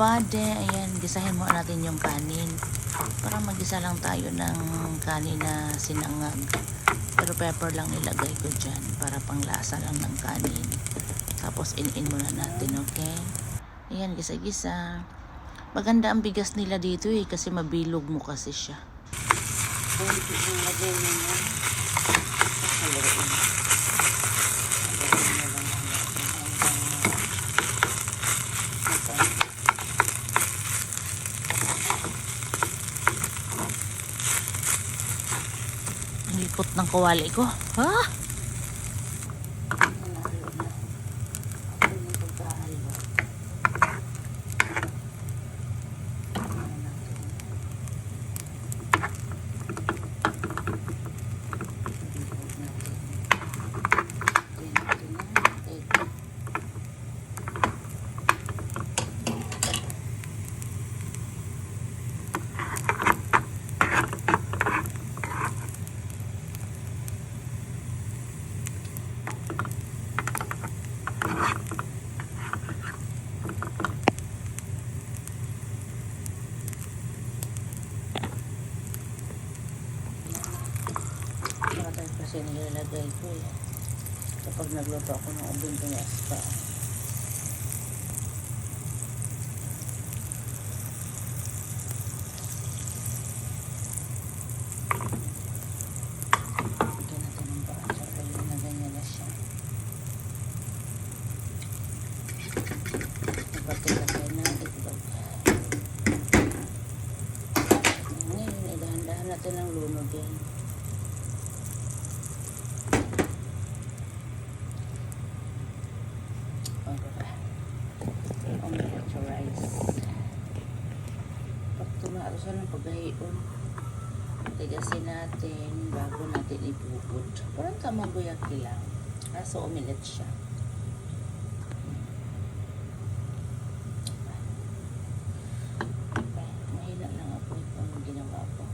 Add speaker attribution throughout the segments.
Speaker 1: kapade, ayan, gisahin mo natin yung kanin. Para magisa lang tayo ng kanin na sinangag. Pero pepper lang nilagay ko dyan para panglasa lang ng kanin. Tapos in-in muna natin, okay? Ayan, gisa-gisa. Maganda ang bigas nila dito eh, kasi mabilog mo kasi siya.
Speaker 2: Kunti ang lagay mo na. Haluin. Haluin mo lang hanggang hanggang
Speaker 1: Ang likot ng kawali ko. Ha?
Speaker 2: Ano na, halo na. Ako yung pagkahalo. Ano natin. Ibigod natin. Then, ito na. Ito. Matagal kasi nilalagay ko eh. Kapag nagluto ako ng ubin ko yung aspa. Lagyan natin ng paa. Tsaka yun na ganyan na siya. Nagpatilagay na itlog. Ngayon, eh, dahan-dahan natin ang lunod yan. Omelette sa rice. Pag tumaro sa ng tigasin natin bago natin ibubod. Parang tamagoyaki lang. Kaso omelette siya. Ay, Mahina lang ako itong ginawa ko.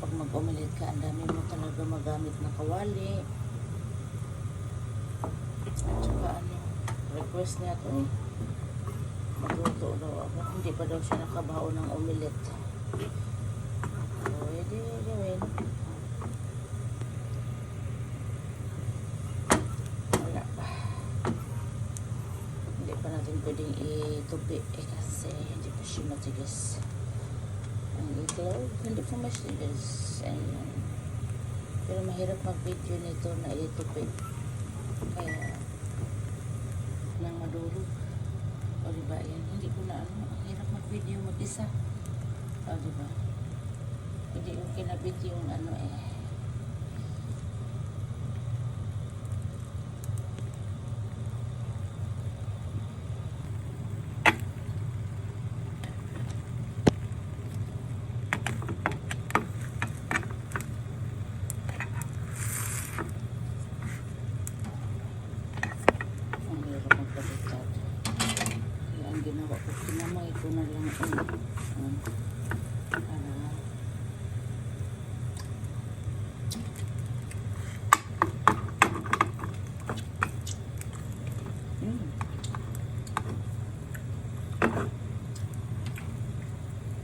Speaker 2: pag mag-omelette ka, ang dami mo talaga magamit na kawali. At saka ano, request niya to eh. Magluto daw ako. Hindi pa daw siya nakabaho ng omelette. Pwede gawin. Wala pa. Hindi pa natin pwedeng itupi eh kasi hindi pa siya matigas itlog. Hindi po masigas. Ayun. Pero mahirap mag-video nito na itupi. Kaya, nang madulog. O diba, yan. Hindi ko na ano. Ang hirap mag-video mag-isa. O diba? Hindi ko kinabit yung ano eh. Ang hirap magpalitan. Kaya ang ginawa ko, kinamay ko na lang ang um, para Mm.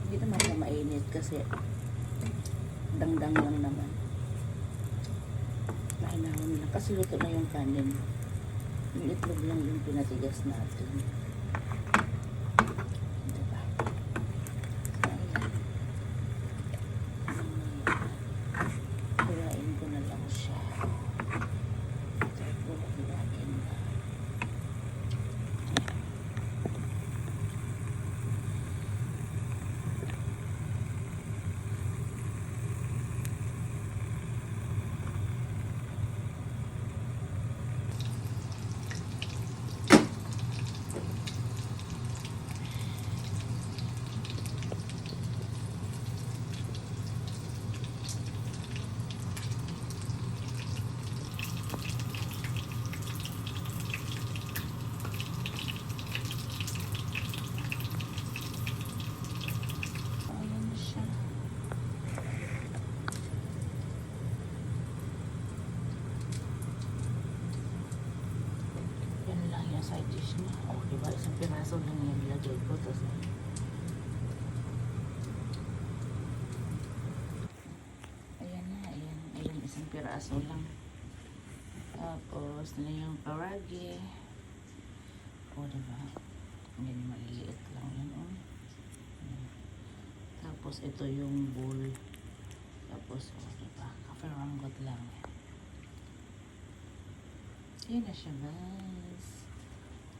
Speaker 2: Hindi naman siya mainit kasi dangdang lang naman. Mahinawan lang kasi luto na yung kanin. Yung itlog lang yung pinatigas natin. photos. Ayan na, ayan. Ayan,
Speaker 1: isang piraso lang. Tapos, na yung karage. O, diba? Ayan, maliliit lang oh. yan, o. Tapos, ito yung bowl. Tapos, o, diba? Kafaranggot lang. Ayan na siya, guys.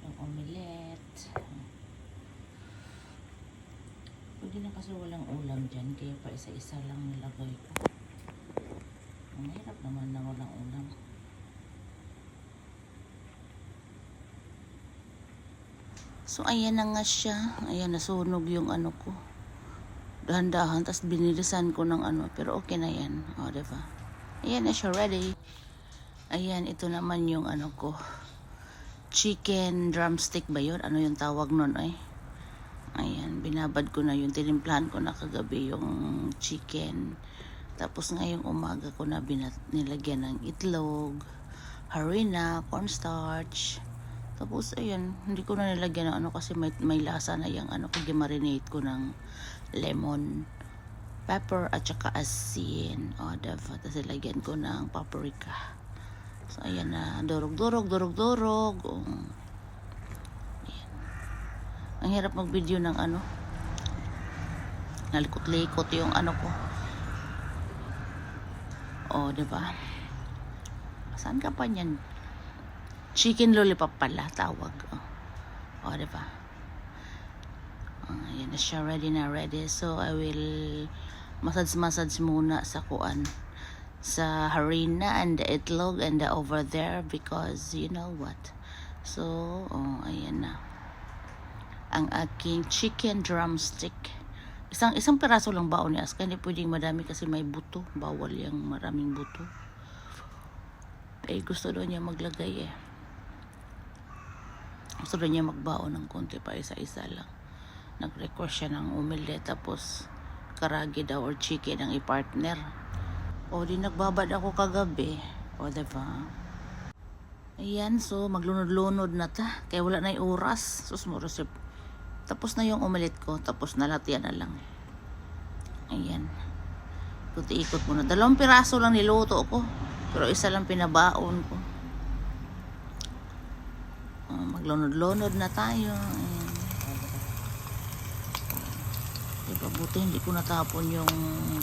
Speaker 1: Yung omelette. Pwede na kasi walang ulam dyan, kaya pa isa-isa lang nilagay ko. Ang hirap naman na walang ulam. So, ayan na nga siya. Ayan, nasunog yung ano ko. Dahan-dahan, tapos binilisan ko ng ano. Pero okay na yan. O, diba? Ayan na siya, ready. Ayan, ito naman yung ano ko. Chicken drumstick ba yun? Ano yung tawag nun ay? Ayan, binabad ko na yun. Tinimplahan ko na kagabi yung chicken. Tapos ngayong umaga ko na binat nilagyan ng itlog, harina, cornstarch. Tapos ayun, hindi ko na nilagyan ng ano kasi may, may lasa na yung ano kaya marinate ko ng lemon, pepper at saka asin. O, diba? Tapos ilagyan ko ng paprika. So ayan na, durog-durog, durog-durog. O, ayan. Ang hirap mag-video ng ano. Nalikot-likot yung ano ko. O, di ba? Saan ka pa niyan? Chicken lollipop pala tawag. O, o di ba? Ah, Ayan na siya, ready na ready. So, I will massage-massage muna sa kuan sa harina and the itlog and the over there because you know what. So, oh, ayan na. Ang aking chicken drumstick. Isang isang piraso lang baon ni Aska. Hindi pwedeng madami kasi may buto. Bawal yung maraming buto. Eh, gusto daw niya maglagay eh. Gusto daw niya magbaon ng konti pa isa-isa lang. Nag-request siya ng omelette tapos karagi daw or chicken ang i-partner. O di nagbabad ako kagabi. O diba? Ayan, so maglunod-lunod na ta. Kaya wala na yung oras. Sus mo, resip. Tapos na yung omelette ko. Tapos na lahat yan na lang. Ayan. Ikot-ikot muna. Dalawang piraso lang niluto ko. Pero isa lang pinabaon ko. Oh, maglunod-lunod na tayo. Ayan. Diba, buti hindi ko natapon yung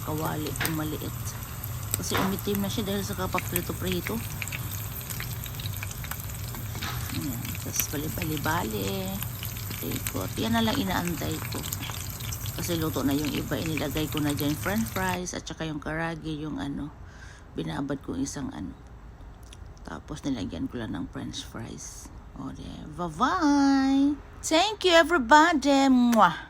Speaker 1: kawali kung maliit. Kasi umitim na siya dahil sa kapaprito-prito. Ayan. Tapos bali-bali-bali. Ikot. Yan na lang inaantay ko. Kasi luto na yung iba. Inilagay ko na dyan french fries at saka yung karagi yung ano. Binabad ko isang ano. Tapos nilagyan ko lang ng french fries. O. Bye-bye! Thank you everybody! Mwah!